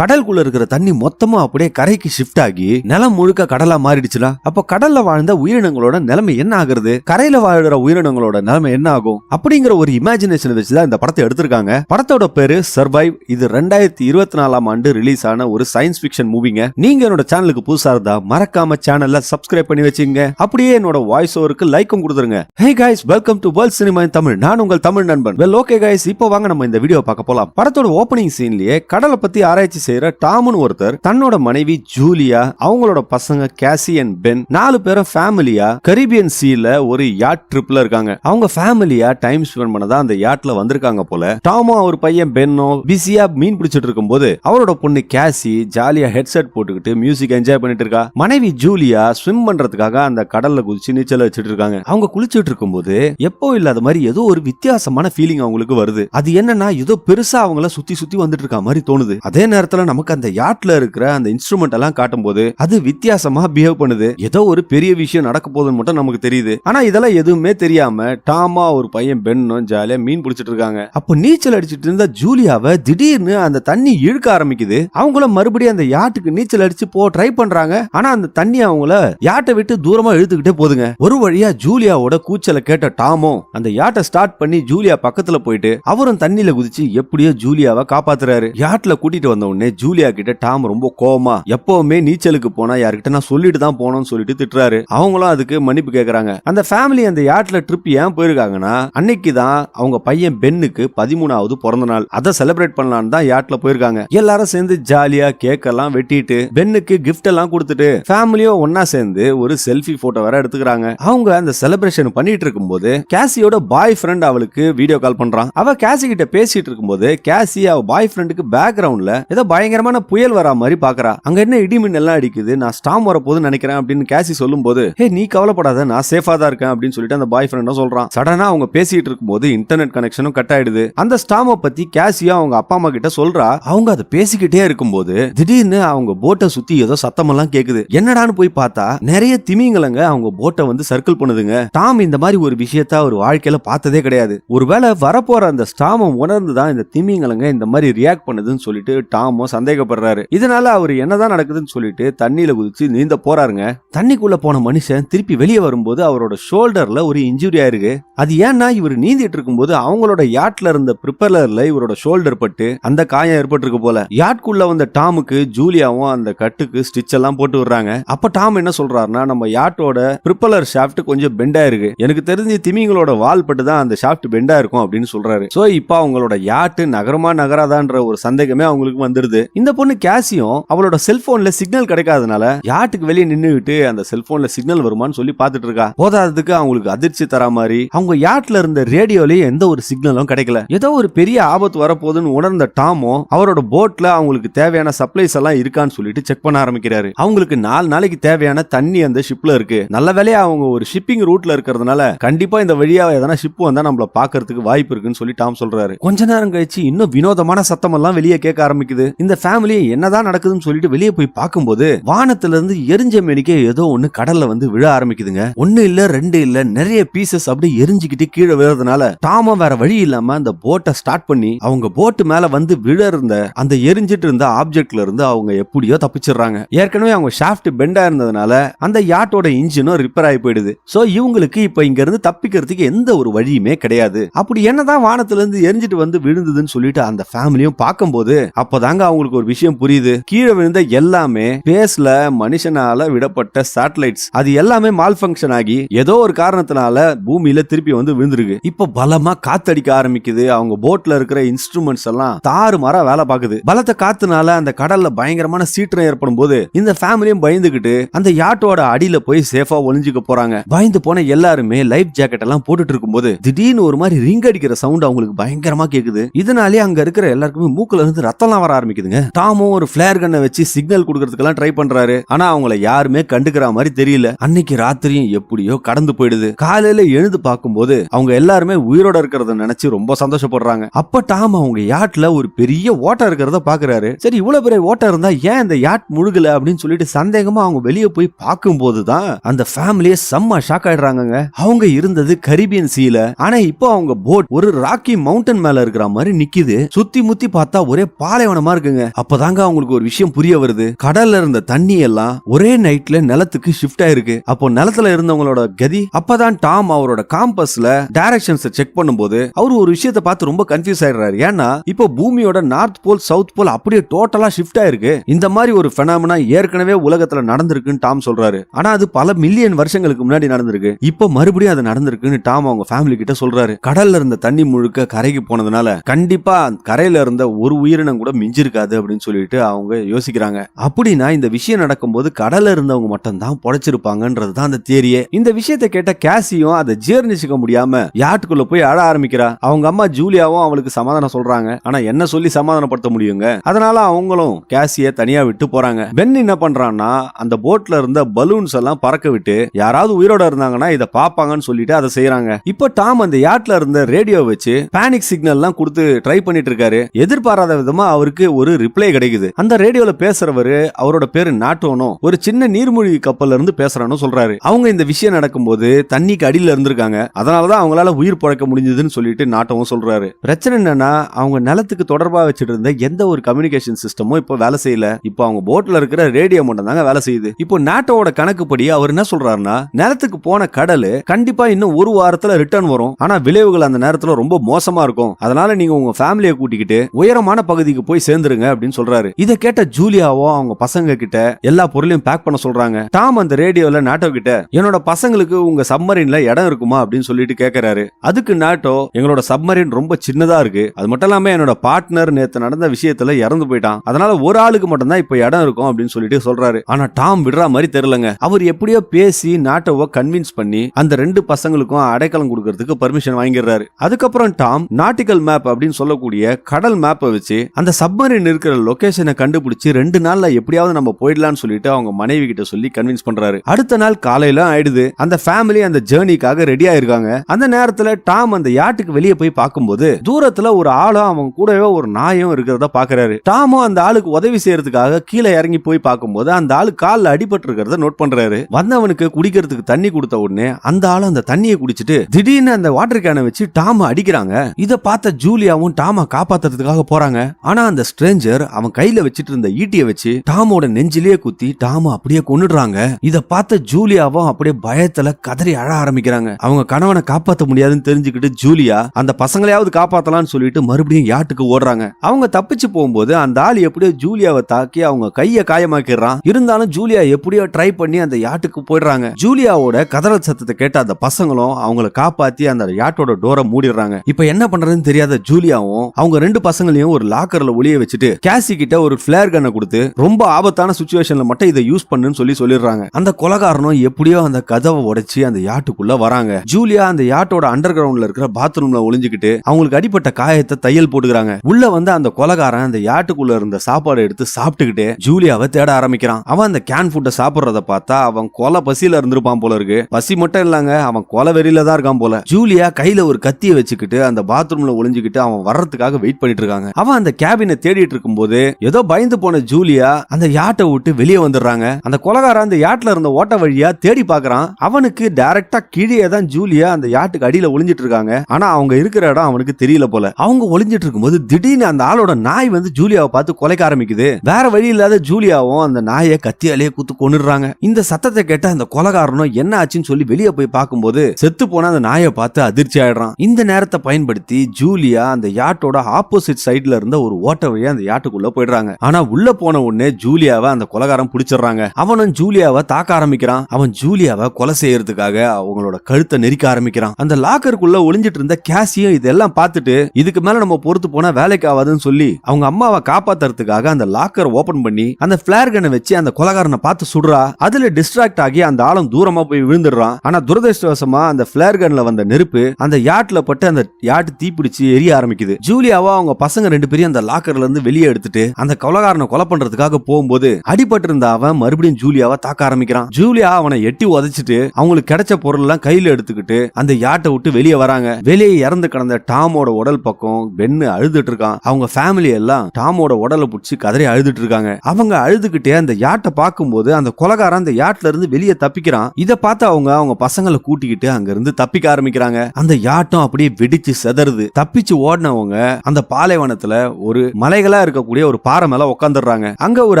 கடலுக்குள்ள இருக்கிற தண்ணி மொத்தமா அப்படியே கரைக்கு ஷிஃப்ட் ஆகி நிலம் முழுக்க கடலா மாறிடுச்சுல அப்ப கடல்ல வாழ்ந்த உயிரினங்களோட நிலைமை என்ன ஆகுறது? கரையில வாழ்ற உயிரினங்களோட நிலைமை என்ன ஆகும்? அப்படிங்கிற ஒரு இமேஜினேஷன் வச்சுதான் இந்த படத்தை எடுத்திருக்காங்க. படத்தோட பேரு சர்வைவ் இது ரெண்டாயிரத்தி இருபத்தி நாலாம் ஆண்டு ரிலீஸ் ஆன ஒரு சயின்ஸ் பிக்ஷன் மூவிங்க நீங்க என்னோட சேனலுக்கு புதுசா இருந்தா மறக்காம சேனல்ல சப்ஸ்கிரைப் பண்ணி வச்சுங்க. அப்படியே என்னோட வாய்ஸ் ஓவருக்கு லைக்கும் கொடுத்துருங்க. Hey guys welcome to world cinema in Tamil நான் உங்கள் தமிழ் நண்பன். வெல் ஓகே கைஸ் இப்போ வாங்க நம்ம இந்த வீடியோ பார்க்க போலாம். படத்தோட ஓப்பனிங் சீன்லயே கடலை பத்தி ஆராய்ச்சி செய்யற டாம்னு ஒருத்தர் தன்னோட மனைவி ஜூலியா அவங்களோட பசங்க கேசி அண்ட் பென் நாலு பேரும் ஃபேமிலியா கரீபியன் சீல ஒரு யாட் ட்ரிப்ல இருக்காங்க. அவங்க ஃபேமிலியா டைம் ஸ்பெண்ட் பண்ணதா அந்த யாட்ல வந்திருக்காங்க போல டாமோ அவர் பையன் பென்னோ பிஸியா மீன் பிடிச்சிட்டு இருக்கும்போது அவரோட பொண்ணு கேசி ஜாலியா ஹெட்செட் போட்டுக்கிட்டு மியூசிக் என்ஜாய் பண்ணிட்டு இருக்கா. மனைவி ஜூலியா ஸ்விம் பண்றதுக்காக அந்த கடல்ல குதிச்சு நீச்சல் வச்சுட்டு இருக்காங்க. அவங்க குளிச்சுட்டு இருக்கும்போது எப்போ இல்லாத மாதிரி ஏதோ ஒரு வித்தியாசமான ஃபீலிங் அவங்களுக்கு வருது. அது என்னன்னா ஏதோ பெருசா அவங்கள சுத்தி சுத்தி வந்துட்டு இருக்க மாதிரி தோணுது. அதே நேரத்துல நமக்கு அந்த யாட்ல இருக்கிற அந்த இன்ஸ்ட்ருமெண்ட் எல்லாம் காட்டும் போது அது வித்தியாசமா பிஹேவ் பண்ணுது. ஏதோ ஒரு பெரிய விஷயம் நடக்க போகுதுன்னு மட்டும் நமக்கு தெரியுது. ஆனா இதெல்லாம் எதுவுமே தெரியாம டாமா ஒரு பையன் பெண்ணும் ஜாலியா மீன் பிடிச்சிட்டு இருக்காங்க. அப்போ நீச்சல் அடிச்சிட்டு இருந்த ஜூலியாவை திடீர்னு அந்த தண்ணி இழுக்க ஆரம்பிக்குது. அவங்கள மறுபடியும் அந்த யாட்டுக்கு நீச்சல் அடிச்சு போ ட்ரை பண்றாங்க. ஆனா அந்த தண்ணி அவங்கள யாட்டை விட்டு தூரமா இழுத்துக்கிட்டே போதுங்க ஒரு வழியா ஜூலியாவோட கூச்சல கேட்ட டாமோ அந்த யாட்டை ஸ்டார்ட் பண்ணி ஜூலியா பக்கத்துல போயிட்டு அவரும் தண்ணியில குதிச்சு எப்படியோ ஜூலியாவை காப்பாத்துறாரு. யாட்ல கூட்டிட்டு வந்த உடனே ஜூலியா கிட்ட டாம் ரொம்ப கோவமா எப்பவுமே நீச்சலுக்கு போனா யாருக்கிட்ட நான் சொல்லிட்டு தான் போனோம்னு சொல்லிட்டு திட்டுறாரு. அவங்களும் அதுக்கு மன்னிப்பு கேக்குறாங்க. அந்த ஃபேமிலி அந்த யாட்ல ட்ரிப் ஏன் போயிருக்காங்கன்னா அன்னைக்கு தான் அவங்க பையன் பென்னுக்கு பதிமூணாவது பிறந்த நாள். அதை செலிப்ரேட் பண்ணலான்னு தான் யாட்ல போயிருக்காங்க. எல்லாரும் சேர்ந்து ஜாலியா கேக் எல்லாம் வெட்டிட்டு பென்னுக்கு கிஃப்ட் எல்லாம் கொடுத்துட்டு ஃபேமிலியும் ஒன்னா சேர்ந்து ஒரு செல்ஃபி போட்டோ வேற எடுத்துக்கிறாங்க. அவங்க அந்த செலிப்ரேஷன் பண்ணிட்டு இருக்கும்போது கேசியோட பாய் ஃப்ரெண்ட் அவளுக்கு வீடியோ கால் பண்றான். அவ கேசி கிட்ட பேசிட்டு இருக்கும்போது கேசி அவ பாய் ஃப்ரெண்டுக்கு பேக்ரவுண்ட்ல ஏதோ பயங்கரமான புயல் வரா மாதிரி பாக்குறா. அங்க என்ன இடிமின் எல்லாம் அடிக்குது? நான் ஸ்டாம் வரப்போகுதுன்னு நினைக்கிறேன் அப்படின்னு கேசி சொல்லும்போது ஹே நீ கவலைப்படாத நான் சேஃபா தான் இருக்கேன் அப்படின்னு சொல்லிட்டு அந்த பாய் ஃப்ரெண்டும் சொல்றான். சடனா அவங்க பேசிட்டு இருக்கும்போது இன்டர்நெட் கனெக்ஷனும் கட் ஆயிடுது. அந்த ஸ்டாம பத்தி கேசியா அவங்க அப்பா அம்மா கிட்ட சொல்றா. அவங்க அதை பேசிக்கிட்டே இருக்கும்போது திடீர்னு அவங்க போட்டை சுத்தி ஏதோ சத்தமெல்லாம் கேக்குது. என்னடான்னு போய் பார்த்தா நிறைய திமிங்கலங்க அவங்க போட்டை வந்து சர்க்கிள் பண்ணுதுங்க. டாம் இந்த மாதிரி ஒரு விஷயத்த ஒரு வாழ்க்கையில பார்த்ததே கிடையாது. ஒருவேளை வரப்போற அந்த ஸ்டாமம் உணர்ந்துதான் இந்த திமிங்கலங்க இந்த மாதிரி ரியாக்ட் பண்ணுதுன்னு சொல்லிட்டு டாமும் சந்தேகப்படுறாரு. இதனால அவர் என்னதான் நடக்குதுன்னு சொல்லிட்டு தண்ணியில குதிச்சு நீந்த போறாருங்க. தண்ணிக்குள்ள போன மனுஷன் திருப்பி வெளியே வரும்போது அவரோட ஷோல்டர்ல ஒரு இன்ஜுரி ஆயிருக்கு. அது ஏன்னா இவர் நீந்திட்டு இருக்கும்போது அவங்களோட யாட்ல இருந்த ப்ரிப்பலர்ல இவரோட ஷோல்டர் பட்டு அந்த காயம் ஏற்பட்டிருக்கு போல. யாட்குள்ள வந்த டாமுக்கு ஜூலியாவும் அந்த கட்டுக்கு ஸ்டிச் எல்லாம் போட்டு விடுறாங்க. அப்ப டாம் என்ன சொல்றாருன்னா நம்ம யாட்டோட ப்ரிப்பலர் ஷாஃப்ட் கொஞ்சம் பெண்டா இருக்கு எனக்கு தெரிஞ்சு திமிங்களோட வால் பட்டு தான் அந்த ஷாஃப்ட் பெண்டா இருக்கும் அப்படின்னு சொல்றாரு. சோ இப்ப அவங்களோட யாட்டு நகரமா நகராதான்ற ஒரு சந்தேகமே அவங்களுக்கு வந்துருது. இந்த பொண்ணு கேசியும் அவளோட செல்போன்ல சிக்னல் கிடைக்காதனால யாட்டுக்கு வெளியே நின்னுகிட்டு அந்த செல்போன்ல சிக்னல் வருமான்னு சொல்லி பாத்துட்டு இருக்கா. போதாததுக்கு அவங்களுக்கு அதிர்ச்சி தர மாதிரி. அவங்க யாட்ல இருந்த ரேடியோலயும் எந்த ஒரு சிக்னலும் கிடைக்கல. ஏதோ ஒரு பெரிய ஆபத்து வரப்போகுதுன்னு உணர்ந்த டாமோ அவரோட போட்ல அவங்களுக்கு தேவையான சப்ளைஸ் எல்லாம் இருக்கான்னு சொல்லிட்டு செக் பண்ண ஆரம்பிக்கிறாரு. அவங்களுக்கு நாலு நாளைக்கு தேவையான தண்ணி அந்த ஷிப்ல இருக்கு. நல்ல வேலையா அவங்க ஒரு ஷிப்பிங் ரூட்ல இருக்கிறதுனால கண்டிப்பா இந்த வழியா எதனா ஷிப் வந்தா நம்மள பாக்குறதுக்கு வாய்ப்பு இருக்குன்னு சொல்லி டாம் சொல்றாரு. கொஞ்ச நேரம் கழிச்சு இன்னும் வினோதமான சத்தம் எல்லாம் வெளியே கேட்க ஆரம்பிக்குது. இந்த ஃபேமிலி என்னதான் நடக்குதுன்னு சொல்லிட்டு வெளியே போய் பார்க்கும்போது வானத்துல இருந்து எரிஞ்ச மேனிக்கே ஏதோ ஒண்ணு கடல்ல வந்து விழ ஆரம்பிக்குதுங்க. ஒண்ணு இல்ல ரெண்டு இல்ல நிறைய பீசஸ் அப்படியே எரிஞ்சுக்கிட்டு கீழே விழுறதுனால டாம வேற வழி இல்லாம அந்த போட்டை ஸ்டார்ட் பண்ணி அவங்க போட்டு மேல வந்து விழ இருந்த அந்த எரிஞ்சிட்டு இருந்த ஆப்ஜெக்ட்ல இருந்து அவங்க எப்படியோ தப்பிச்சிடுறாங்க. ஏற்கனவே அவங்க ஷாஃப்ட் பெண்டா இருந்ததுனால அந்த யாட்டோட இன்ஜினும் ரிப்பேர் ஆகி போயிடுது. சோ இவங்களுக்கு இப்ப இங்க இருந்து தப்பிக்கிறதுக்கு எந்த ஒரு வழியுமே கிடையாது. அப்படி என்னதான் வானத்துல இருந்து எரிஞ்சிட்டு வந்து விழுந்ததுன்னு சொல்லிட்டு அந்த ஃபேமிலியும் பார்க்கும்போது அப்பதாங்க அவங்களுக்கு ஒரு விஷயம் புரியுது. கீழே விழுந்த எல்லாமே பேஸ்ல மனுஷனால விடப்பட்ட சேட்டலைட்ஸ் அது எல்லாமே மால் ஃபங்க்ஷன் ஆகி ஏதோ ஒரு காரணத்தினால பூமியில திருப்பி வந்து விழுந்துருக்கு. இப்போ பலமா காத்தடிக்க ஆரம்பிக்குது. அவங்க போட்ல இருக்கிற இன்ஸ்ட்ருமெண்ட்ஸ் எல்லாம் தாறு மாறா வேலை பாக்குது பலத்த காத்துனால அந்த கடல்ல பயங்கரமான சீற்றம் ஏற்படும் போது இந்த ஃபேமிலியும் பயந்துகிட்டு அந்த யாட்டோட அடியில போய் சேஃபா ஒளிஞ்சுக்க போறாங்க. பயந்து போன எல்லாருமே லைஃப் ஜாக்கெட் எல்லாம் போட்டுட்டு இருக்கும்போது திடீர்னு ஒரு மாதிரி ரிங் அடிக்கிற சவுண்ட் அவங்களுக்கு பயங்கரமா கேக்குது. இதனாலே அங்க இருக்கிற எல்லாருக்குமே மூக்குல இருந்து ரத்தம்லாம் வர ஆரம்பிக்குதுங்க டாமும் ஒரு பிளேர் கண்ணை வச்சு சிக்னல் கொடுக்கறதுக்கெல்லாம் ட்ரை பண்றாரு. ஆனா அவங்கள யாருமே கண்டுக்கிற மாதிரி தெரியல. அன்னைக்கு ராத்திரியும் எப்படியோ கடந்து போயிடுது. காலையில எழுந்து பார்க்கும்போது அவங்க எல்லாருமே உயிரோட இருக்கிறத நினைச்சு ரொம்ப சந்தோஷப்படுறாங்க. அப்ப டாம் அவங்க யாட்ல ஒரு பெரிய ஓட்டம் இருக்கிறத பாக்குறாரு. சரி இவ்வளவு பெரிய ஓட்டம் இருந்தா ஏன் இந்த யாட் முழுகல அப்படின்னு சொல்லிட்டு சந்தேகமா அவங்க வெளியே போய் பார்க்கும் போதுதான் அந்த ஃபேமிலியே செம்ம ஷாக் ஆயிடுறாங்க அவங்க இருந்தது கரிபியன் சீல. ஆனா இப்போ அவங்க போட் ஒரு ராக்கி மவுண்டன் மேல இருக்கிற மாதிரி நிக்குது. சுத்தி முத்தி பார்த்தா ஒரே பாலைவனமா இருக்கு இருக்குங்க. அப்பதாங்க அவங்களுக்கு ஒரு விஷயம் புரிய வருது. கடல்ல இருந்த தண்ணி எல்லாம் ஒரே நைட்ல நிலத்துக்கு ஷிஃப்ட் ஆயிருக்கு. அப்போ நிலத்துல இருந்தவங்களோட கதி அப்பதான் டாம் அவரோட காம்பஸ்ல டைரக்ஷன்ஸ் செக் பண்ணும்போது அவர் ஒரு விஷயத்த பார்த்து ரொம்ப கன்ஃபியூஸ் ஆயிடுறாரு. ஏன்னா இப்போ பூமியோட நார்த் போல் சவுத் போல் அப்படியே டோட்டலா ஷிஃப்ட் ஆயிருக்கு. இந்த மாதிரி ஒரு பெனாமனா ஏற்கனவே உலகத்துல நடந்திருக்குன்னு டாம் சொல்றாரு. ஆனா அது பல மில்லியன் வருஷங்களுக்கு முன்னாடி நடந்திருக்கு. இப்போ மறுபடியும் அது நடந்திருக்குன்னு டாம் அவங்க ஃபேமிலி கிட்ட சொல்றாரு. கடல்ல இருந்த தண்ணி முழுக்க கரைக்கு போனதுனால கண்டிப்பா கரையில இருந்த ஒரு உயிரினம் கூட மிஞ்சிருக்கு. இருக்காது அப்படின்னு சொல்லிட்டு அவங்க யோசிக்கிறாங்க. அப்படின்னா இந்த விஷயம் நடக்கும்போது கடல்ல இருந்தவங்க மட்டும் தான் பொழைச்சிருப்பாங்கன்றது தான் அந்த தேரியே. இந்த விஷயத்தை கேட்ட கேசியும் அதை ஜீர்ணிச்சுக்க முடியாம யாட்டுக்குள்ள போய் அழ ஆரம்பிக்கிறா. அவங்க அம்மா ஜூலியாவும் அவளுக்கு சமாதானம் சொல்றாங்க. ஆனா என்ன சொல்லி சமாதானப்படுத்த முடியுங்க? அதனால அவங்களும் கேசிய தனியா விட்டு போறாங்க. பென் என்ன பண்றான்னா அந்த போட்ல இருந்த பலூன்ஸ் எல்லாம் பறக்க விட்டு யாராவது உயிரோட இருந்தாங்கன்னா இதை பாப்பாங்கன்னு சொல்லிட்டு அதை செய்யறாங்க இப்போ டாம் அந்த யாட்ல இருந்த ரேடியோ வச்சு பேனிக் சிக்னல் எல்லாம் கொடுத்து ட்ரை பண்ணிட்டு இருக்காரு. எதிர்பாராத விதமா அவருக்கு ஒரு ரிப்ளை கிடைக்குது. அந்த ரேடியோல பேசுறவரு அவரோட பேரு நாட்டோனோ ஒரு சின்ன நீர்மூழ்கி கப்பல்ல இருந்து பேசுறான்னு சொல்றாரு. அவங்க இந்த விஷயம் நடக்கும்போது தண்ணிக்கு அடியில இருந்திருக்காங்க. அதனாலதான் அவங்களால உயிர் பழக்க முடிஞ்சதுன்னு சொல்லிட்டு நாட்டவும் சொல்றாரு. பிரச்சனை என்னன்னா அவங்க நிலத்துக்கு தொடர்பா வச்சுட்டு இருந்த எந்த ஒரு கம்யூனிகேஷன் சிஸ்டமும் இப்போ வேலை செய்யல. இப்போ அவங்க போட்ல இருக்கிற ரேடியோ மட்டும் தாங்க வேலை செய்யுது. இப்போ நாட்டோட கணக்குப்படி அவர் என்ன சொல்றாருன்னா நிலத்துக்கு போன கடல் கண்டிப்பா இன்னும் ஒரு வாரத்துல ரிட்டர்ன் வரும். ஆனா விளைவுகள் அந்த நேரத்துல ரொம்ப மோசமா இருக்கும். அதனால நீங்க உங்க ஃபேமிலியை கூட்டிக்கிட்டு உயரமான பகுதிக்கு போய் வந்துருங்க அப்படின்னு சொல்றாரு. இதை கேட்ட ஜூலியாவோ அவங்க பசங்க கிட்ட எல்லா பொருளையும் பேக் பண்ண சொல்றாங்க. டாம் அந்த ரேடியோல நாட்டோ கிட்ட என்னோட பசங்களுக்கு உங்க சப்மரீன்ல இடம் இருக்குமா? அப்படின்னு சொல்லிட்டு கேக்குறாரு. அதுக்கு நாட்டோ எங்களோட சப்மரீன் ரொம்ப சின்னதா இருக்கு. அது மட்டும் இல்லாம என்னோட பார்ட்னர் நேத்து நடந்த விஷயத்துல இறந்து போயிட்டான். அதனால ஒரு ஆளுக்கு மட்டும் தான் இப்ப இடம் இருக்கும் அப்படின்னு சொல்லிட்டு சொல்றாரு. ஆனா டாம் விடுற மாதிரி தெரியலங்க. அவர் எப்படியோ பேசி நாட்டோவை கன்வின்ஸ் பண்ணி அந்த ரெண்டு பசங்களுக்கும் அடைக்கலம் கொடுக்கறதுக்கு பர்மிஷன் வாங்கிடுறாரு. அதுக்கப்புறம் டாம் நாட்டிக்கல் மேப் அப்படின்னு சொல்லக்கூடிய கடல் மேப்பை வச்சு அந்த சப்மரீன் இருக்கிற லொகேஷனை கண்டுபிடிச்சு ரெண்டு நாள்ல எப்படியாவது நம்ம போயிடலாம்னு சொல்லிட்டு அவங்க மனைவி கிட்ட சொல்லி கன்வின்ஸ் பண்றாரு. அடுத்த நாள் காலையில ஆயிடுது. அந்த ஃபேமிலி அந்த ஜேர்னிக்காக ரெடி ஆயிருக்காங்க. அந்த நேரத்துல டாம் அந்த யாட்டுக்கு வெளியே போய் பார்க்கும்போது தூரத்துல ஒரு ஆளும் அவங்க கூடவே ஒரு நாயும் இருக்கிறத பாக்குறாரு டாமும் அந்த ஆளுக்கு உதவி செய்யறதுக்காக கீழே இறங்கி போய் பார்க்கும்போது அந்த ஆளு கால்ல அடிபட்டு இருக்கிறத நோட் பண்றாரு. வந்தவனுக்கு குடிக்கிறதுக்கு தண்ணி கொடுத்த உடனே அந்த ஆளு அந்த தண்ணியை குடிச்சிட்டு திடீர்னு அந்த வாட்டர் கேனை வச்சு டாம அடிக்கிறாங்க. இத பார்த்த ஜூலியாவும் டாம காப்பாத்துறதுக்காக போறாங்க. ஆனா அந்த ஸ்ட்ரேஞ்சர் அவன் கையில வச்சிட்டு இருந்த ஈட்டியை வச்சு டாமோட நெஞ்சிலேயே குத்தி டாம அப்படியே கொண்டுடுறாங்க இத பார்த்த ஜூலியாவும் அப்படியே பயத்துல கதறி அழ ஆரம்பிக்கிறாங்க. அவங்க கணவனை காப்பாத்த முடியாதுன்னு தெரிஞ்சுக்கிட்டு ஜூலியா அந்த பசங்களையாவது காப்பாத்தலாம்னு சொல்லிட்டு மறுபடியும் யாட்டுக்கு ஓடுறாங்க. அவங்க தப்பிச்சு போகும்போது அந்த ஆள் எப்படியோ ஜூலியாவை தாக்கி அவங்க கைய காயமாக்கிடுறான். இருந்தாலும் ஜூலியா எப்படியோ ட்ரை பண்ணி அந்த யாட்டுக்கு போயிடுறாங்க. ஜூலியாவோட கதறல் சத்தத்தை கேட்ட அந்த பசங்களும் அவங்கள காப்பாத்தி அந்த யாட்டோட டோரை மூடிடுறாங்க. இப்ப என்ன பண்றதுன்னு தெரியாத ஜூலியாவும் அவங்க ரெண்டு பசங்களையும் ஒரு லாக்கர்ல ஒளிய வச்சுட்டு கேசி கிட்ட ஒரு பிளேர் கண்ணை கொடுத்து ரொம்ப ஆபத்தான சுச்சுவேஷன்ல மட்டும் இதை யூஸ் பண்ணுன்னு சொல்லி சொல்லிடுறாங்க. அந்த கொலகாரனும் எப்படியோ அந்த கதவை உடைச்சு அந்த யாட்டுக்குள்ள வராங்க. ஜூலியா அந்த யாட்டோட அண்டர் கிரவுண்ட்ல இருக்கிற பாத்ரூம்ல ஒளிஞ்சுக்கிட்டு அவங்களுக்கு அடிப்பட்ட காயத்தை தையல் போட்டுக்கிறாங்க. உள்ள வந்து அந்த கொலகாரன் அந்த யாட்டுக்குள்ள இருந்த சாப்பாடு எடுத்து சாப்பிட்டுக்கிட்டு ஜூலியாவை தேட ஆரம்பிக்கிறான். அவன் அந்த கேன் ஃபுட்டை சாப்பிடுறத பார்த்தா அவன் கொலை பசியில இருந்திருப்பான் போல இருக்கு. பசி மட்டும் இல்லங்க அவன் கொலை வெறியில தான் இருக்கான் போல. ஜூலியா கையில ஒரு கத்தியை வச்சுக்கிட்டு அந்த பாத்ரூம்ல ஒளிஞ்சுக்கிட்டு அவன் வர்றதுக்காக வெயிட் பண்ணிட்டு இருக்காங்க. அவன் அந்த கேபினை தேடி தேடிட்டு இருக்கும்போது ஏதோ பயந்து போன ஜூலியா அந்த யாட்டை விட்டு வெளியே வந்துடுறாங்க. அந்த கொலகார அந்த யாட்ல இருந்த ஓட்ட வழியா தேடி பாக்குறான் அவனுக்கு டைரக்டா கீழே தான் ஜூலியா அந்த யாட்டுக்கு அடியில ஒளிஞ்சிட்டு இருக்காங்க ஆனா அவங்க இருக்கிற இடம் அவனுக்கு தெரியல போல. அவங்க ஒளிஞ்சிட்டு இருக்கும்போது திடீர்னு அந்த ஆளோட நாய் வந்து ஜூலியாவை பார்த்து கொலைக்க ஆரம்பிக்குது. வேற வழி இல்லாத ஜூலியாவும் அந்த நாயை கத்தியாலேயே குத்து கொன்னுடுறாங்க. இந்த சத்தத்தை கேட்ட அந்த கொலகாரனும் என்ன ஆச்சுன்னு சொல்லி வெளியே போய் பார்க்கும்போது செத்து போன அந்த நாயை பார்த்து அதிர்ச்சி ஆயிடுறான். இந்த நேரத்தை பயன்படுத்தி ஜூலியா அந்த யாட்டோட ஆப்போசிட் சைடுல இருந்த ஒரு ஓட்ட வழியா அந்த யாட்டுக்குள்ள போயிடுறாங்க. ஆனா உள்ள போன உடனே ஜூலியாவை அந்த கொலகாரம் பிடிச்சிடுறாங்க. அவனும் ஜூலியாவை தாக்க ஆரம்பிக்கிறான். அவன் ஜூலியாவை கொலை செய்யறதுக்காக அவங்களோட கழுத்தை நெரிக்க ஆரம்பிக்கிறான். அந்த லாக்கருக்குள்ள ஒளிஞ்சிட்டு இருந்த கேசியும் இதெல்லாம் பார்த்துட்டு இதுக்கு மேல நம்ம பொறுத்து போனா வேலைக்கு ஆகாதுன்னு சொல்லி அவங்க அம்மாவை காப்பாத்துறதுக்காக அந்த லாக்கர் ஓபன் பண்ணி அந்த பிளேர் கனை வச்சு அந்த கொலகாரனை பார்த்து சுடுறா. அதுல டிஸ்ட்ராக்ட் ஆகி அந்த ஆளும் தூரமா போய் விழுந்துடுறான். ஆனா துரதிருஷ்டவசமா அந்த பிளேர் கன்ல வந்த நெருப்பு அந்த யாட்ல பட்டு அந்த யாட்டு தீப்பிடிச்சு எரிய ஆரம்பிக்குது. ஜூலியாவா அவங்க பசங்க ரெண்டு பேரும் அந்த லாக்கர்ல இருந்து வெளியே எடுத்துட்டு அந்த கொலகாரனை கொலை பண்றதுக்காக போகும்போது அடிபட்டு இருந்த அவன் மறுபடியும் ஜூலியாவை தாக்க ஆரம்பிக்கிறான். ஜூலியா அவனை எட்டி உதச்சிட்டு அவங்களுக்கு கிடைச்ச பொருள் எல்லாம் கையில எடுத்துக்கிட்டு அந்த யாட்டை விட்டு வெளியே வராங்க. வெளியே இறந்து கிடந்த டாமோட உடல் பக்கம் பென்னு அழுதுட்டு இருக்கான். அவங்க ஃபேமிலி எல்லாம் டாமோட உடலை பிடிச்சி கதறி அழுதுட்டு இருக்காங்க. அவங்க அழுதுகிட்டே அந்த யாட்டை பார்க்கும்போது அந்த கொலகாரன் அந்த யாட்ல இருந்து வெளியே தப்பிக்கிறான். இதை பார்த்து அவங்க அவங்க பசங்களை கூட்டிக்கிட்டு அங்க இருந்து தப்பிக்க ஆரம்பிக்கிறாங்க. அந்த யாட்டம் அப்படியே வெடிச்சு செதறுது. தப்பிச்சு ஓடினவங்க அந்த பாலைவனத்துல ஒரு மலைகளை மேல இருக்கக்கூடிய ஒரு பாறை மேல உட்காந்துடுறாங்க அங்க ஒரு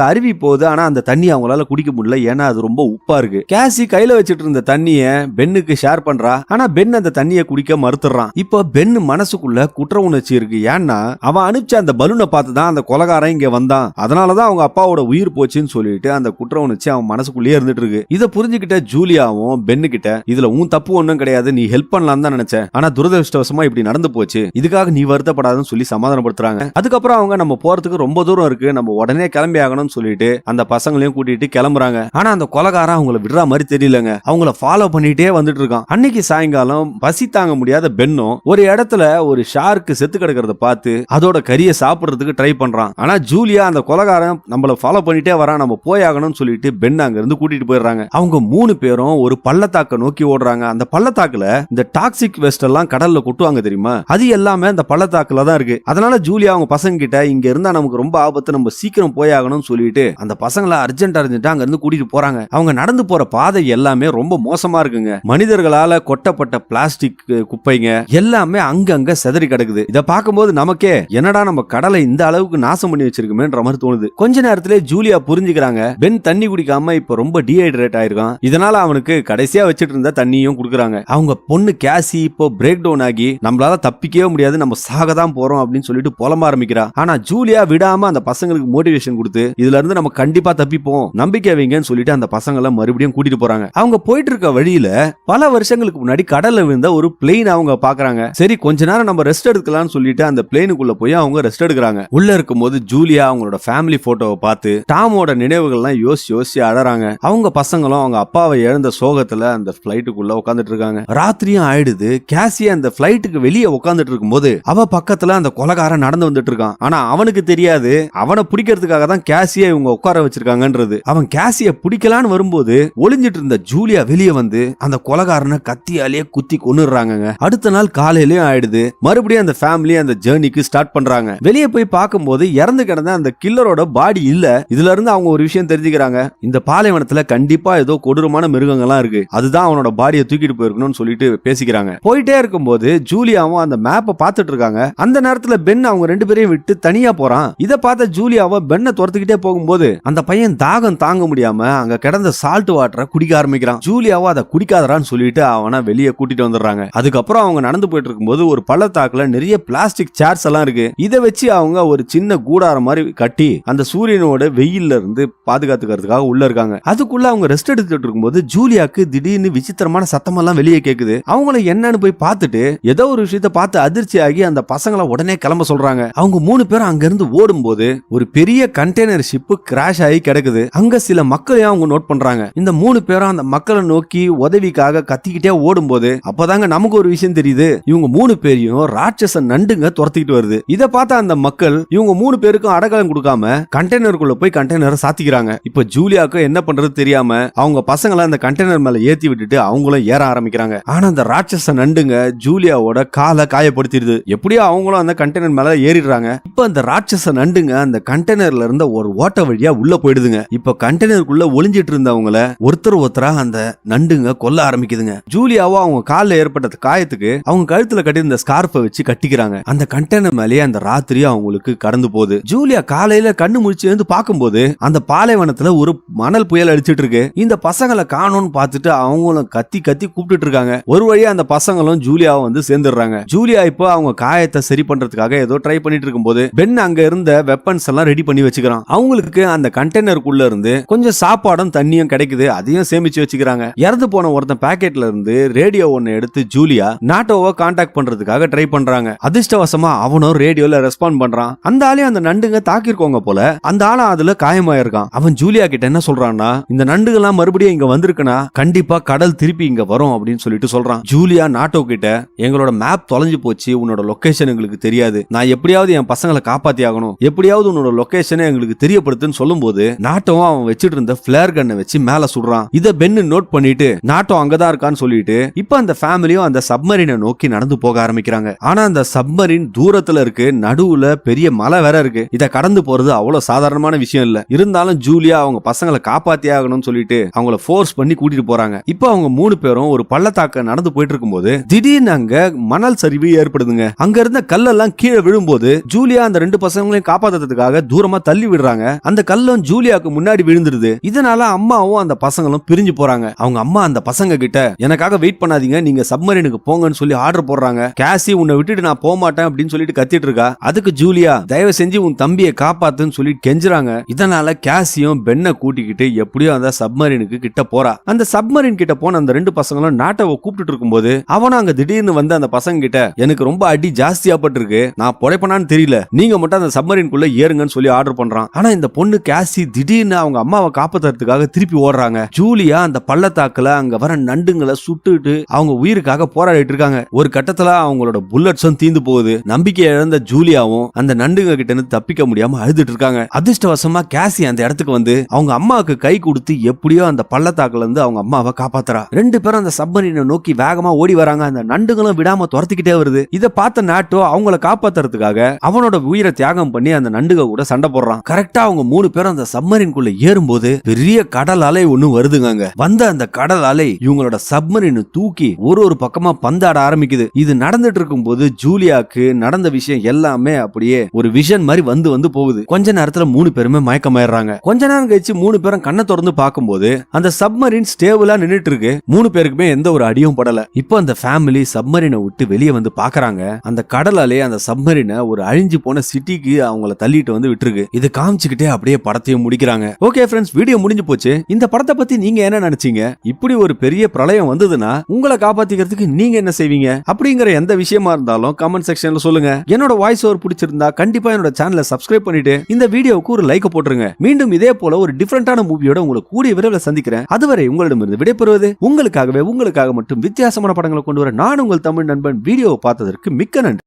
அருவி போகுது ஆனா அந்த தண்ணி அவங்களால குடிக்க முடியல. ஏன்னா அது ரொம்ப உப்பா இருக்கு. கேசி கையில வச்சிட்டு இருந்த தண்ணிய பென்னுக்கு ஷேர் பண்றா. ஆனா பென் அந்த தண்ணியை குடிக்க மறுத்துறான் இப்போ பென் மனசுக்குள்ள குற்ற உணர்ச்சி இருக்கு. ஏன்னா அவன் அனுப்பிச்ச அந்த பலூனை பார்த்து தான் அந்த கொலகாரன் இங்க வந்தான். அதனாலதான் அவங்க அப்பாவோட உயிர் போச்சுன்னு சொல்லிட்டு அந்த குற்ற உணர்ச்சி அவன் மனசுக்குள்ளேயே இருந்துட்டு இருக்கு. இதை புரிஞ்சுக்கிட்ட ஜூலியாவும் பென்னு கிட்ட இதுல உன் தப்பு ஒண்ணும் கிடையாது. நீ ஹெல்ப் பண்ணலாம் தான் நினைச்சேன். ஆனா துரதிருஷ்டவசமா இப்படி நடந்து போச்சு. இதுக்காக நீ வருத்தப்படாதுன்னு சொல்லி சமாதானப்படுத்துறாங்க. அதுக்கப்புறம் அவங்க நம்ம போறதுக்கு ரொம்ப தூரம் இருக்கு. நம்ம உடனே கிளம்பி ஆகணும்னு சொல்லிட்டு அந்த பசங்களையும் கூட்டிட்டு கிளம்புறாங்க. ஆனா அந்த கொலகாரன் அவங்கள விடுற மாதிரி தெரியலங்க. அவங்கள ஃபாலோ பண்ணிட்டே வந்துட்டு இருக்கான். அன்னைக்கு சாயங்காலம் பசி தாங்க முடியாத பெண்ணும் ஒரு இடத்துல ஒரு ஷார்க்கு செத்து கிடக்கிறத பார்த்து அதோட கறியை சாப்பிடுறதுக்கு ட்ரை பண்றான். ஆனா ஜூலியா அந்த கொலகாரன் நம்மள ஃபாலோ பண்ணிட்டே வரான். நம்ம போய் ஆகணும்னு சொல்லிட்டு பென் அங்க இருந்து கூட்டிட்டு போயிடுறாங்க. அவங்க மூணு பேரும் ஒரு பள்ளத்தாக்க நோக்கி ஓடுறாங்க. அந்த பள்ளத்தாக்குல இந்த டாக்ஸிக் வெஸ்ட் எல்லாம் கடல்ல கொட்டுவாங்க தெரியுமா? அது எல்லாமே அந்த பள்ளத்தாக்குல தான் இருக்கு. அதனால ஜூலியா அவங்க பசங்க கிட்ட இங்க இருந்தா நமக்கு ரொம்ப ஆபத்து. நம்ம சீக்கிரம் போய் ஆகணும்னு சொல்லிட்டு அந்த பசங்களை அர்ஜென்ட் அர்ஜென்ட்டா அங்க இருந்து கூட்டிட்டு போறாங்க. அவங்க நடந்து போற பாதை எல்லாமே ரொம்ப மோசமா இருக்குங்க. மனிதர்களால கொட்டப்பட்ட பிளாஸ்டிக் குப்பைங்க எல்லாமே அங்கங்க செதறி கிடக்குது. இத பார்க்கும்போது நமக்கே என்னடா நம்ம கடலை இந்த அளவுக்கு நாசம் பண்ணி வச்சிருக்கோமேன்ற மாதிரி தோணுது. கொஞ்ச நேரத்திலே ஜூலியா புரிஞ்சுக்கிறாங்க. பென் தண்ணி குடிக்காம இப்ப ரொம்ப டீஹைட்ரேட் ஆயிருக்கான். இதனால அவனுக்கு கடைசியா வச்சிட்டு இருந்த தண்ணியும் குடுக்குறாங்க. அவங்க பொண்ணு கேசி இப்போ பிரேக் டவுன் ஆகி நம்மளால தப்பிக்கவே முடியாது. நம்ம சாக தான் போறோம் அப்படின்னு சொல்லிட்டு புலம்ப ஆரம்பிக்கிறா. ஆனா ஜூலியா விடாம அந்த பசங்களுக்கு மோட்டிவேஷன் கொடுத்து இதுல இருந்து நம்ம கண்டிப்பா தப்பிப்போம் நம்பிக்கை வைங்கன்னு சொல்லிட்டு அந்த பசங்களை மறுபடியும் கூட்டிட்டு போறாங்க. அவங்க போயிட்டு இருக்க வழியில பல வருஷங்களுக்கு முன்னாடி கடல்ல விழுந்த ஒரு பிளெயின் அவங்க பாக்குறாங்க. சரி கொஞ்ச நேரம் நம்ம ரெஸ்ட் எடுக்கலாம்னு சொல்லிட்டு அந்த பிளேனுக்குள்ள போய் அவங்க ரெஸ்ட் எடுக்கிறாங்க. உள்ள இருக்கும்போது ஜூலியா அவங்களோட ஃபேமிலி போட்டோவை பார்த்து டாமோட நினைவுகள்லாம் யோசிச்சு யோசிச்சு அழறாங்க அவங்க பசங்களும் அவங்க அப்பாவை இழந்த சோகத்துல அந்த பிளைட்டுக்குள்ள உட்காந்துட்டு இருக்காங்க ராத்திரியும் ஆயிடுது. கேசியா அந்த பிளைட்டுக்கு வெளியே உட்காந்துட்டு இருக்கும்போது அவ பக்கத்துல அந்த கொலகாரன் நடந்து வந்துட்டு இருக்கான் ஆனா அவனுக்கு தெரியாது. அவனை பிடிக்கிறதுக்காக தான் கேசியை இவங்க உட்கார வச்சிருக்காங்கன்றது. அவன் கேசிய பிடிக்கலான்னு வரும்போது ஒளிஞ்சிட்டு இருந்த ஜூலியா வெளியே வந்து அந்த கொலகாரனை கத்தியாலேயே குத்தி கொண்டுறாங்க அடுத்த நாள் காலையிலயும் ஆயிடுது. மறுபடியும் அந்த ஃபேமிலி அந்த ஜேர்னிக்கு ஸ்டார்ட் பண்றாங்க. வெளியே போய் பார்க்கும்போது இறந்து கிடந்த அந்த கில்லரோட பாடி இல்ல. இதுல இருந்து அவங்க ஒரு விஷயம் தெரிஞ்சுக்கிறாங்க. இந்த பாலைவனத்துல கண்டிப்பா ஏதோ கொடூரமான மிருகங்கள்லாம் இருக்கு. அதுதான் அவனோட பாடியை தூக்கிட்டு போயிருக்கணும்னு சொல்லிட்டு பேசிக்கிறாங்க. போயிட்டே இருக்கும்போது ஜூலியாவும் அந்த மேப்பை பார்த்துட்டு இருக்காங்க. அந்த நேரத்துல பென் அவங்க ரெண்டு பேரையும் விட்டு தனியா போறான். இதை பார்த்த ஜூலியாவை பென்னை துரத்துக்கிட்டே போகும்போது அந்த பையன் தாகம் தாங்க முடியாம அங்க கிடந்த சால்ட் வாட்டரை குடிக்க ஆரம்பிக்கிறான். ஜூலியாவும் அதை குடிக்காதரான்னு சொல்லிட்டு அவனை வெளியே கூட்டிட்டு வந்துடுறாங்க. அதுக்கப்புறம் அவங்க நடந்து போயிட்டு இருக்கும்போது ஒரு பள்ளத்தாக்குல நிறைய பிளாஸ்டிக் சேர்ஸ் எல்லாம் இருக்கு. இதை வச்சு அவங்க ஒரு சின்ன கூடாரம் மாதிரி கட்டி அந்த சூரியனோட வெயில்ல இருந்து பாதுகாத்துக்கிறதுக்காக உள்ள இருக்காங்க. அதுக்குள்ள அவங்க ரெஸ்ட் எடுத்துட்டு இருக்கும்போது ஜூலியாக்கு திடீர்னு விசித்திரமான சத்தமெல்லாம் வெளியே கேக்குது. அவங்கள என்னன்னு போய் பார்த்துட்டு ஏதோ ஒரு விஷயத்த பார்த்து அதிர்ச்சி ஆகி அந்த பசங்களை உடனே கிளம்ப சொல்றாங்க. அவங்க மூணு பேரும் அங்க இருந்து ஓடும்போது ஒரு பெரிய கண்டெய்னர் ஷிப் கிராஷ் ஆகி கிடக்குது. அங்க சில மக்களையும் அவங்க நோட் பண்றாங்க. இந்த மூணு பேரும் அந்த மக்களை நோக்கி உதவிக்காக கத்திக்கிட்டே ஓடும்போது அப்பதாங்க நமக்கு ஒரு விஷயம் தெரியுது. இவங்க மூணு பேரையும் ராட்சச நண்டுங்க துரத்திக்கிட்டு வருது. இதை பார்த்தா அந்த மக்கள் இவங்க மூணு பேருக்கும் அடகலம் கொடுக்காம கண்டெய்னருக்குள்ள போய் கண்டெய்னரை சாத்திக்கிறாங்க. இப்ப ஜூலியாக்கும் என்ன பண்றது தெரியாம அவங்க பசங்களை அந்த கண்டெய்னர் மேல ஏத்தி விட்டுட்டு அவங்களும் ஏற ஆரம்பிக்கிறாங்க. ஆனா அந்த ராட்சச நண்டுங்க ஜூலியாவோட காலை காயப்படுத்திடுது. எப்படியோ அவங்களும் அந்த கண்டெய்னர் மேல ஏறிடுறாங்க. இப்ப அந்த ராட்சச நண்டுங்க அந்த கண்டெய்னர்ல இருந்த ஒரு ஓட்ட வழியா உள்ள போயிடுதுங்க. இப்ப கண்டெய்னருக்குள்ள ஒளிஞ்சிட்டு இருந்தவங்கள ஒருத்தர் ஒருத்தரா அந்த நண்டுங்க கொல்ல ஆரம்பிக்குதுங்க. ஜூலியாவோ அவங்க கால்ல ஏற்பட்ட காயத்துக்கு அவங்க கழுத்துல கட்டியிருந்த ஸ்கார்ஃபை வச்சு கட்டிக்கிறாங்க. அந்த கண்டெய்னர் மேலேயே அந்த ராத்திரி அவங்களுக்கு கடந்து போகுது. ஜூலியா காலையில கண்ணு முடிச்சு எழுந்து பார்க்கும்போது அந்த பாலைவனத்துல ஒரு மணல் புயல் அடிச்சிட்டு இருக்கு. இந்த பசங்களை காணோம்னு பார்த்துட்டு அவங்களும் கத்தி கத்தி கூப்பிட்டு இருக்காங்க. ஒரு வழியா அந்த பசங்களும் ஜூலியாவை வந்து சேர்ந்துடுறாங்க. ஜூலியா இப்போ அவங்க காயத்தை சரி பண்றதுக்காக ஏதோ ட்ரை பண்ணிட்டு இருக்கும்போது பென் அங்க இருந்த வெப்பன்ஸ் எல்லாம் ரெடி பண்ணி வச்சுக்கிறான். அவங்களுக்கு அந்த கண்டெய்னருக்குள்ள இருந்து கொஞ்சம் சாப்பாடும் தண்ணியும் கிடைக்குது. அதையும் சேமிச்சு வச்சுக்கிறாங்க. இறந்து போன ஒருத்தன் பாக்கெட்ல இருந்து ரேடியோ ஒன்னு எடுத்து ஜூலியா நாட்டோவை காண்டாக்ட் பண்றதுக்காக ட்ரை பண்றாங்க. அதிர்ஷ்டவசமா அவனும் ரேடியோல ரெஸ்பாண்ட் பண்றான். அந்த ஆளையும் அந்த நண்டுங்க தாக்கிருக்கோங்க போல அந்த ஆளும் அதுல காயமாயிருக்கான். அவன் ஜூலியா கிட்ட என்ன சொல்றான்னா இந்த நண்டுகள்லாம் மறுபடியும் இங்க வந்திருக்குன்னா கண்டிப்பா கடல் திருப்பி இங்க வரும் அப்படின்னு சொல்லிட்டு சொல்றான். ஜூலியா நாட்டோ கிட்ட எங்களோட மேப் தொலைஞ்சு போச்சு. உன்னோட லொகேஷன் எங்களுக்கு தெரியாது. நான் எப்படியாவது என் பசங்களை காப்பாத்தி ஆகணும் எப்படியாவது உன்னோட லொகேஷனை எங்களுக்கு தெரியப்படுத்துன்னு சொல்லும்போது நாட்டோவும் அவன் வச்சிட்டு இருந்த பிளேர் கண்ணை வச்சு மேல சுடுறான். இத பென்னு நோட் பண்ணிட்டு நாட்டோ அங்கதான் இருக்கான்னு சொல்லிட்டு இப்ப அந்த ஃபேமிலியும் அந்த சப்மரீனை நோக்கி நடந்து போக ஆரம்பிக்கிறாங்க. ஆனா அந்த சப்மரீன் தூரத்துல இருக்கு நடுவுல பெரிய மலை வேற இருக்கு. இத கடந்து போறது அவ்வளவு சாதாரணமான விஷயம் இல்ல. இருந்தாலும் ஜூலியா அவங்க பசங்களை காப்பாத்தி ஆகணும்னு சொல்லிட்டு அவங்கள ஃபோர்ஸ் பண்ணி கூட்டிட்டு போறாங்க. இப்போ அவங்க மூணு பேரும் ஒரு பள்ளத்தாக்க நடந்து போயிட்டு இருக்கும்போது திடீர்னு அங்க மணல் சரிவு ஏற்படுதுங்க. அங்க இருந்த கல்லெல்லாம் கீழே விழும்போது ஜூலியா அந்த ரெண்டு பசங்களையும் காப்பாத்துறதுக்காக தூரமா தள்ளி விடுறாங்க. அந்த கல்லும் ஜூலியாக்கு முன்னாடி விழுந்துருது. இதனால அம்மாவும் அந்த பசங்களும் பிரிஞ்சு போறாங்க. அவங்க அம்மா அந்த பசங்க கிட்ட எனக்காக வெயிட் பண்ணாதீங்க. நீங்க சப்மரீனுக்கு போங்கன்னு சொல்லி ஆர்டர் போடுறாங்க. கேசி உன்னை விட்டுட்டு நான் போக மாட்டேன் அப்படின்னு சொல்லிட்டு கத்திட்டு இருக்கா. அதுக்கு ஜூலியா தயவு செஞ்சு உன் தம்பியை காப்பாத்துன்னு சொல்லிட்டு கெஞ்சுறாங்க. இதனால கேசியும் பெண்ணை கூட்டிக்கிட்டு எப்படியோ அந்த சப்மரீனுக்கு கிட்ட போறா. அந்த சப்மரீன் கிட்ட போன அந்த ரெண்டு பசங்களும் நாட்டவை கூப்பிட்டு இருக்கும்போது அவனும் அங்க திடீர்னு வந்து அந்த பசங்க கிட்ட எனக்கு ரொம்ப அடி ஜாஸ்தியா பட்டிருக்கு நான் புடைப்பனான்னு தெரியல. நீங்க மட்டும் அந்த சப்மரின்குள்ள ஏறுங்கன்னு சொல்லி ஆர்டர் பண்றான். ஆனா இந்த பொண்ணு கேசி திடீர்னு அவங்க அம்மாவை காப்பாத்துறதுக்காக திருப்பி ஓடுறாங்க. ஜூலியா அந்த பள்ளத்தாக்குல அங்க வர நண்டுங்களை சுட்டுட்டு அவங்க உயிருக்காக போராடிட்டு இருக்காங்க. ஒரு கட்டத்துல அவங்களோட புல்லட்ஸும் தீந்து போகுது. நம்பிக்கை இழந்த ஜூலியாவும் அந்த நண்டுங்க கிட்ட இருந்து தப்பிக்க முடியாம அழுதுட்டு இருக்காங்க. அதிர்ஷ்டவசமா கேசி அந்த இடத்துக்கு வந்து அவங்க அம்மாவுக்கு கை கொடுத்து எப்படியோ அந்த பள்ளத்தாக்குல இருந்து அவங்க அம்மாவை காப்பாத்துறா. ரெண்டு பேரும் அந்த சப்மரீனை நோக்கி வேகமா ஓடி வராங்க. அந்த நண்டுகளும் விடாம துரத்திக்கிட்டே வருது. இதை பார்த்த நாட்டோ அவங்கள காப்பாத்துறதுக்காக அவனோட உயிரை தியாகம் பண்ணி அந்த நண்டுக கூட சண்டை போடுறான். கரெக்டா அவங்க மூணு பேரும் அந்த சப்மரீன்குள்ள ஏறும்போது பெரிய கடல் அலை ஒண்ணு வருதுங்க வந்த அந்த கடல் அலை இவங்களோட சப்மரீன் தூக்கி ஒரு ஒரு பக்கமா பந்தாட ஆரம்பிக்குது. இது நடந்துட்டு இருக்கும் போது ஜூலியாக்கு நடந்த விஷயம் எல்லாமே அப்படியே ஒரு விஷன் மாதிரி வந்து வந்து போகுது. கொஞ்ச நேரத்துல மூணு பேருமே மயக்கமாயிடுறாங்க. கொஞ்ச நேரம் கழிச்சு மூணு பேரும் கண்ணை திறந்து பார்க்கும்போது அந்த சப்மரீன் ஸ்டேபிளா நின்னுட்டு இருக்கு. மூணு பேருக்குமே எந்த ஒரு அடியும் படல. இப்போ அந்த ஃபேமிலி சப்மரீனை விட்டு வெளியே வந்து பாக்குறாங்க அந்த கடல் அலை அந்த சப்மரீனை ஒரு அழிஞ்சு போன சிட்டி சிட்டிக்கு அவங்கள தள்ளிட்டு வந்து விட்டுருக்கு. இது காமிச்சுக்கிட்டே அப்படியே படத்தையும் முடிக்கிறாங்க. ஓகே ஃப்ரெண்ட்ஸ் வீடியோ முடிஞ்சு போச்சு. இந்த படத்தை பத்தி நீங்க என்ன நினைச்சீங்க? இப்படி ஒரு பெரிய பிரளயம் வந்ததுன்னா உங்களை காப்பாத்திக்கிறதுக்கு நீங்க என்ன செய்வீங்க? அப்படிங்கிற எந்த விஷயமா இருந்தாலும் கமெண்ட் செக்ஷன்ல சொல்லுங்க. என்னோட வாய்ஸ் ஓவர் பிடிச்சிருந்தா கண்டிப்பா என்னோட சேனலை சப்ஸ்கிரைப் பண்ணிட்டு இந்த வீடியோவுக்கு ஒரு லைக் போட்டுருங்க. மீண்டும் இதே போல ஒரு டிஃபரெண்டான மூவியோட உங்களை கூடிய விரைவில் சந்திக்கிறேன். அதுவரை உங்களிடமிருந்து விடைபெறுவது உங்களுக்காகவே உங்களுக்காக மட்டும் வித்தியாசமான படங்களை கொண்டு வர நான் உங்கள் தமிழ் நண்பன் வீடியோவை பார்த்ததற்கு மிக்க நன்றி.